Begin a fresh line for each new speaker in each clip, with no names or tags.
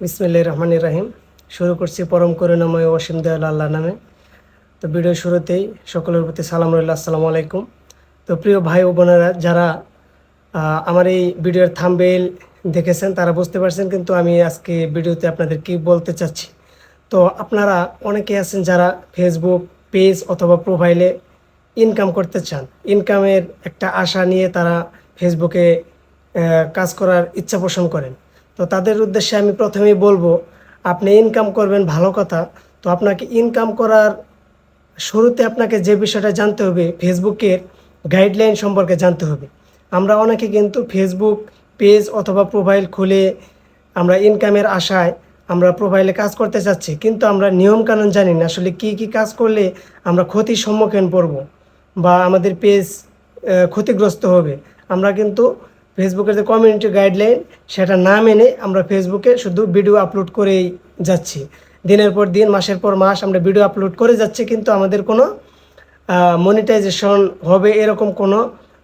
বিসমিল্লাহ রহমান রাহিম। শুরু করছি পরম করুণাময় অসীম দয়াল আল্লাহ নামে। তো ভিডিও শুরুতেই সকলের প্রতি সালাম রইল, আসসালামু আলাইকুম। তো প্রিয় ভাই ও বোনেরা, যারা আমার এই ভিডিওর থামবেল দেখেছেন, তারা বুঝতে পারছেন কিন্তু আমি আজকে ভিডিওতে আপনাদের কি বলতে চাচ্ছি। তো আপনারা অনেকে আছেন যারা ফেসবুক পেজ অথবা প্রোফাইলে ইনকাম করতে চান। ইনকামের একটা আশা নিয়ে তারা ফেসবুকে কাজ করার ইচ্ছা পোষণ করেন। তো তাদের উদ্দেশ্যে আমি প্রথমেই বলব, আপনি ইনকাম করবেন ভালো কথা, তো আপনাকে ইনকাম করার শুরুতে আপনাকে যে বিষয়টা জানতে হবে ফেসবুকের গাইডলাইন সম্পর্কে জানতে হবে। আমরা অনেকে কিন্তু ফেসবুক পেজ অথবা প্রোফাইল খুলে আমরা ইনকামের আশায় আমরা প্রোফাইলে কাজ করতে চাচ্ছি, কিন্তু আমরা নিয়মকানুন জানি না আসলে কি কি কাজ করলে আমরা ক্ষতির সম্মুখীন পড়ব বা আমাদের পেজ ক্ষতিগ্রস্ত হবে। আমরা কিন্তু ফেসবুকের যে কমিউনিটি গাইডলাইন সেটা না মেনে আমরা ফেসবুকে শুধু ভিডিও আপলোড করেই যাচ্ছি। দিনের পর দিন, মাসের পর মাস আমরা ভিডিও আপলোড করে যাচ্ছি, কিন্তু আমাদের কোনো মনিটাইজেশন হবে এরকম কোনো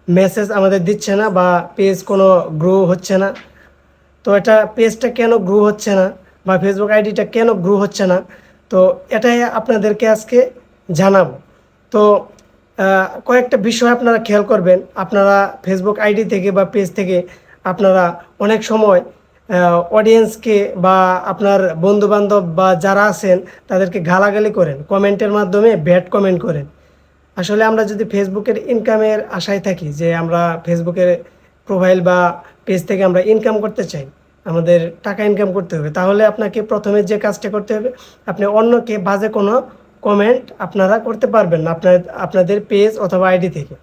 মেসেজ আমাদের দিচ্ছে না বা পেজ কোনো গ্রো হচ্ছে না। তো এটা পেজটা কেন গ্রো হচ্ছে না বা ফেসবুক আইডিটা কেন গ্রো হচ্ছে না? তো এটাই আপনাদেরকে আজকে জানাব। তো কয়েকটা বিষয় আপনারা খেয়াল করবেন। আপনারা ফেসবুক আইডি থেকে বা পেজ থেকে আপনারা অনেক সময় অডিয়েন্সকে বা আপনার বন্ধু বান্ধব বা যারা আছেন, তাদেরকে গালাগালি করেন, কমেন্টের মাধ্যমে ব্যাড কমেন্ট করেন। আসলে আমরা যদি ফেসবুকের ইনকামের আশায় থাকি যে আমরা ফেসবুকের প্রোফাইল বা পেজ থেকে আমরা ইনকাম করতে চাই, আমাদের টাকা ইনকাম করতে হবে, তাহলে আপনাকে প্রথমে যে কাজটা করতে হবে, আপনি অন্যকে বাজে কোনো কমেন্ট আপনারা করতে পারবেন না, আপনার, আপনাদের পেজ অথবা আইডি থেকে।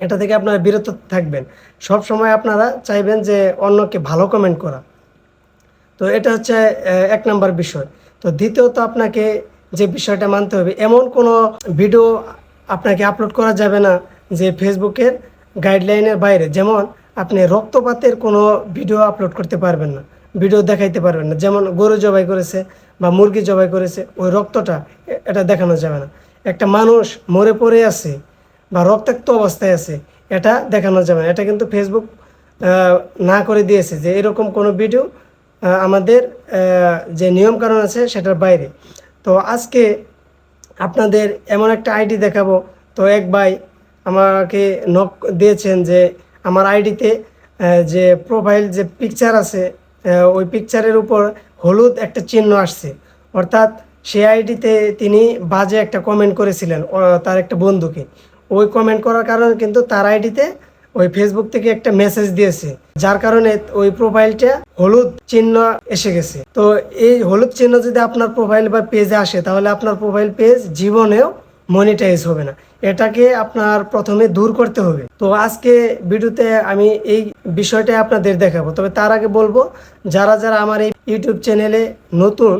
এটা থেকে আপনারা বিরত থাকবেন। সব সময় আপনারা চাইবেন যে অন্যকে ভালো কমেন্ট করা। তো এটা হচ্ছে এক নম্বর বিষয়। তো দ্বিতীয়ত আপনাকে যে বিষয়টা মানতে হবে, এমন কোনো ভিডিও আপনাকে আপলোড করা যাবে না যে ফেসবুকের গাইডলাইনের বাইরে। যেমন, আপনি রক্তপাতের কোনো ভিডিও আপলোড করতে পারবেন না ভিডিও দেখাইতে পারবেন না। যেমন, গরু জবাই করেছে বা মুরগি জবাই করেছে, ওই রক্তটা এটা দেখানো যাবে না। একটা মানুষ মরে পড়ে আছে বা রক্তাক্ত অবস্থায় আছে, এটা দেখানো যাবে না। এটা কিন্তু ফেসবুক না করে দিয়েছে যে এরকম কোনো ভিডিও আমাদের যে নিয়মকানুন আছে সেটার বাইরে। তো আজকে আপনাদের এমন একটা আইডি দেখাবো। তো এক ভাই আমাকে নক দিয়েছেন যে আমার আইডিতে যে প্রোফাইল যে পিকচার আছে ওই পিকচারের উপর হলুদ একটা চিহ্ন আসছে। অর্থাৎ সে আইডিতে তিনি বাজে একটা কমেন্ট করেছিলেন তার একটা বন্ধুকে। ওই কমেন্ট করার কারণে কিন্তু তার আইডিতে ওই ফেসবুক থেকে একটা মেসেজ দিয়েছে, যার কারণে ওই প্রোফাইলটা হলুদ চিহ্ন এসে গেছে। তো এই হলুদ চিহ্ন যদি আপনার প্রোফাইল বা পেজে আসে, তাহলে আপনার প্রোফাইল পেজ জীবনেও মনিটাইজ হবে না। এটাকে আপনার প্রথমে দূর করতে হবে। তো আজকে ভিডিওতে আমি এই বিষয়টা আপনাদের দেখাবো। তবে তার আগে বলব, যারা যারা আমার এই ইউটিউব চ্যানেলে নতুন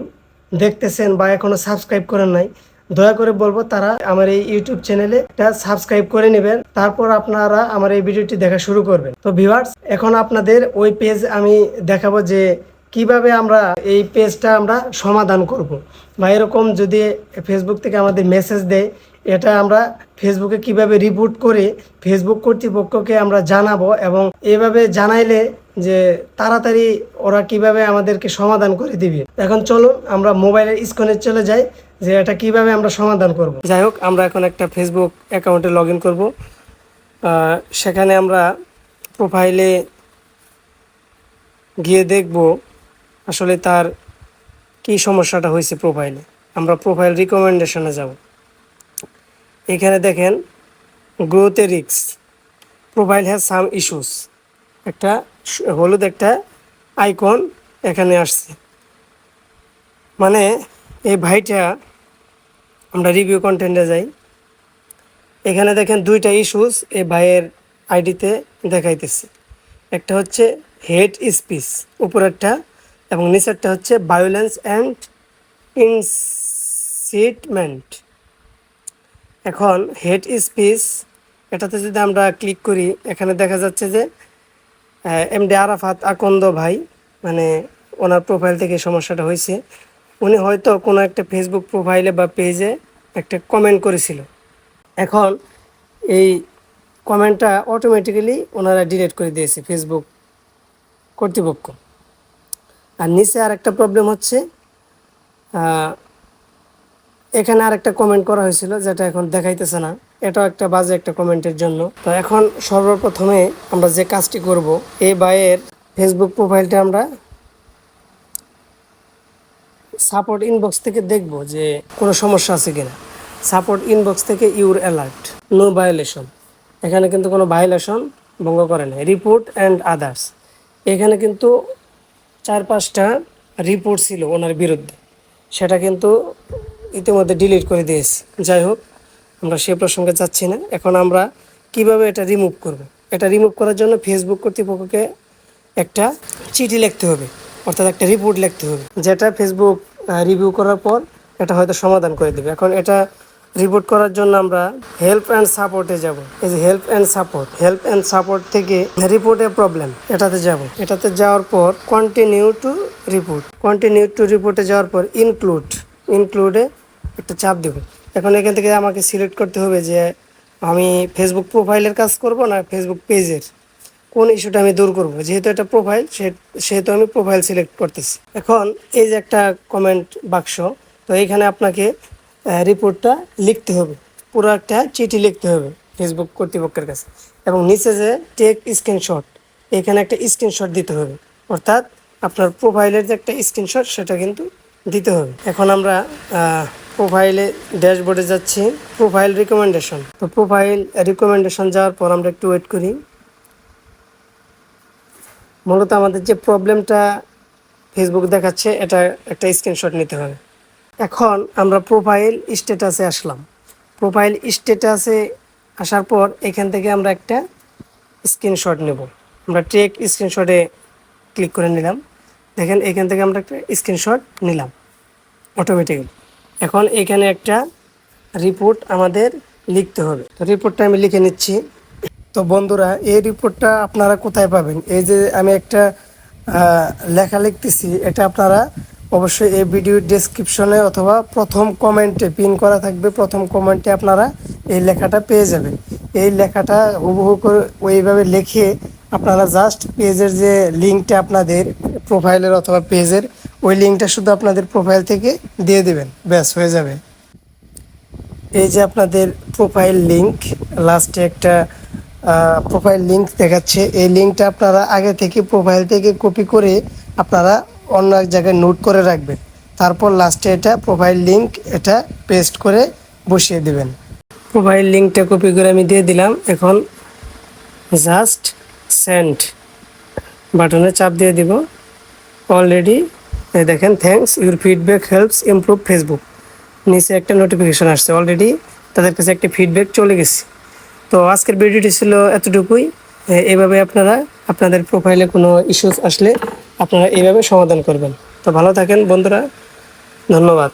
দেখতেছেন বা এখনও সাবস্ক্রাইব করেন নাই, দয়া করে বলব তারা আমার এই ইউটিউব চ্যানেলে একটা সাবস্ক্রাইব করে নেবেন। তারপর আপনারা আমার এই ভিডিওটি দেখা শুরু করবেন। তো ভিউয়ার্স, এখন আপনাদের ওই পেজ আমি দেখাবো যে কীভাবে আমরা এই পেজটা আমরা সমাধান করব। বা এরকম যদি ফেসবুক থেকে আমাদের মেসেজ দেয় এটা আমরা ফেসবুকে কীভাবে রিপোর্ট করে ফেসবুক কর্তৃপক্ষকে আমরা জানাব এবং এভাবে জানাইলে যে তাড়াতাড়ি ওরা কীভাবে আমাদেরকে সমাধান করে দিবে। এখন চলুন আমরা মোবাইলের স্ক্রিনে চলে যাই যে এটা কীভাবে আমরা সমাধান করব। যাই হোক, আমরা এখন একটা ফেসবুক অ্যাকাউন্টে লগ ইন করব। সেখানে আমরা প্রোফাইলে গিয়ে দেখব আসলে তার কি সমস্যাটা হয়েছে প্রোফাইলে আমরা প্রোফাইল রিকমেন্ডেশনে যাব। এখানে দেখেন গ্রোথে রিক্স প্রোফাইল হ্যাজ সাম ইস্যুস একটা হলুদ একটা আইকন এখানে আসছে। মানে এই ভাইটা, আমরা রিভিউ কন্টেন্টে যাই। এখানে দেখেন দুইটা ইস্যুস এই ভাইয়ের আইডিতে দেখাইতেছে। একটা হচ্ছে হেড স্পিচ উপরেরটা এবং নিচেরটা হচ্ছে ভায়োলেন্স অ্যান্ড ইনসিটমেন্ট এখন হেড স্পিচ এটাতে যদি আমরা ক্লিক করি, এখানে দেখা যাচ্ছে যে এমডি আরাফাত আকন্দ ভাই মানে ওনার প্রোফাইল থেকে সমস্যাটা হয়েছে। উনি হয়তো কোনো একটা ফেসবুক প্রোফাইলে বা পেজে একটা কমেন্ট করেছিল। এখন এই কমেন্টটা অটোমেটিক্যালি ওনারা ডিলিট করে দিয়েছে ফেসবুক কর্তৃপক্ষ। আর নিচে আর একটা প্রবলেম হচ্ছে এখানে আর একটা কমেন্ট করা হয়েছিল, যেটা এখন দেখাইতেছে না। এটাও একটা বাজে একটা কমেন্টের জন্য। তো এখন সর্বপ্রথমে আমরা যে কাজটি করব এই বাইয়ের ফেসবুক প্রোফাইলটা আমরা সাপোর্ট ইনবক্স থেকে দেখব যে কোনো সমস্যা আছে কিনা। সাপোর্ট ইনবক্স থেকে ইউর অ্যালার্ট নো ভায়োলেশন এখানে কিন্তু কোনো ভায়োলেশন ভঙ্গ করে না রিপোর্ট অ্যান্ড আদার্স এখানে কিন্তু চার পাঁচটা রিপোর্ট ছিল ওনার বিরুদ্ধে। সেটা কিন্তু ইতিমধ্যে ডিলিট করে দিয়েছে। যাই হোক, আমরা সে প্রসঙ্গে যাচ্ছি না। এখন আমরা কীভাবে এটা রিমুভ করব? এটা রিমুভ করার জন্য ফেসবুক কর্তৃপক্ষকে একটা চিঠি লিখতে হবে, অর্থাৎ একটা রিপোর্ট লিখতে হবে, যেটা ফেসবুক রিভিউ করার পর এটা হয়তো সমাধান করে দেবে। এখন এটা রিপোর্ট করার জন্য আমরা হেল্প অ্যান্ড সাপোর্টে যাব। এই যে help and support help and support থেকে রিপোর্টে প্রবলেম এটাতে যাব। এটাতে যাওয়ার পর continue to report continue to রিপোর্টে যাওয়ার পর ইনক্লুড ইনক্লুডে একটা চাপ দেব। এখন এখান থেকে আমাকে সিলেক্ট করতে হবে যে আমি ফেসবুক প্রোফাইলের কাজ করব না ফেসবুক পেজের কোন ইস্যুটা আমি দূর করব? যেহেতু এটা প্রোফাইল সেহেতু আমি প্রোফাইল সিলেক্ট করতেছি। এখন এই যে একটা কমেন্ট বাক্স তো এইখানে আপনাকে রিপোর্টটা লিখতে হবে। পুরো একটা চিঠি লিখতে হবে ফেসবুক কর্তৃপক্ষের কাছে। এবং নিচে যে টেক স্ক্রিনশট এখানে একটা স্ক্রিনশট দিতে হবে। অর্থাৎ আপনার প্রোফাইলের যে একটা স্ক্রিনশট সেটা কিন্তু দিতে হবে। এখন আমরা প্রোফাইলে ড্যাশবোর্ডে যাচ্ছি। প্রোফাইল রিকমেন্ডেশন তো প্রোফাইল রিকমেন্ডেশন যাওয়ার পর আমরা একটু ওয়েট করি। মূলত আমাদের যে প্রবলেমটা ফেসবুক দেখাচ্ছে, এটা একটা স্ক্রিনশট নিতে হবে। এখন আমরা প্রোফাইল স্ট্যাটাসে আসলাম। প্রোফাইল স্ট্যাটাসে আসার পর এখান থেকে আমরা একটা স্ক্রিনশট নেব। আমরা টেক স্ক্রিনশটে ক্লিক করে নিলাম। দেখেন এখান থেকে আমরা একটা স্ক্রিনশট নিলাম। অটোমেটিক্যালি এখন এখানে একটা রিপোর্ট আমাদের লিখতে হবে। তো রিপোর্টটা আমি লিখে নিচ্ছি। তো বন্ধুরা, এই রিপোর্টটা আপনারা কোথায় পাবেন? এই যে আমি একটা লেখা লিখতেছি, এটা আপনারা অবশ্যই এই ভিডিও ডেসক্রিপশনে অথবা প্রথম কমেন্টে পিন করা থাকবে। প্রথম কমেন্টে আপনারা এই লেখাটা পেয়ে যাবেন। এই লেখাটা হুবহু করে ওইভাবে লিখে আপনারা জাস্ট পেজের যে লিঙ্কটা আপনাদের প্রোফাইলের অথবা পেজের ওই লিঙ্কটা শুধু আপনাদের প্রোফাইল থেকে দিয়ে দেবেন। ব্যাস, হয়ে যাবে। এই যে আপনাদের প্রোফাইল লিঙ্ক লাস্টে একটা প্রোফাইল লিঙ্ক দেখাচ্ছে। এই লিঙ্কটা আপনারা আগে থেকে প্রোফাইল থেকে কপি করে আপনারা অন্য এক জায়গায় নোট করে রাখবেন। তারপর লাস্টে এটা প্রোফাইল লিঙ্ক এটা পেস্ট করে বসিয়ে দেবেন। প্রোফাইল লিঙ্কটা কপি করে আমি দিয়ে দিলাম। এখন জাস্ট সেন্ড বাটনে চাপ দিয়ে দিব। অলরেডি দেখেন thanks your feedback helps improve Facebook নিচে একটা নোটিফিকেশান আসছে অলরেডি তাদের কাছে একটা ফিডব্যাক চলে গেছে। তো আজকের ভিডিওটি ছিল এতটুকুই। এভাবে আপনারা, আপনাদের প্রোফাইলে কোনো ইস্যুস আসলে আপনারা এইভাবে সমাধান করবেন। তো ভালো থাকেন বন্ধুরা, ধন্যবাদ।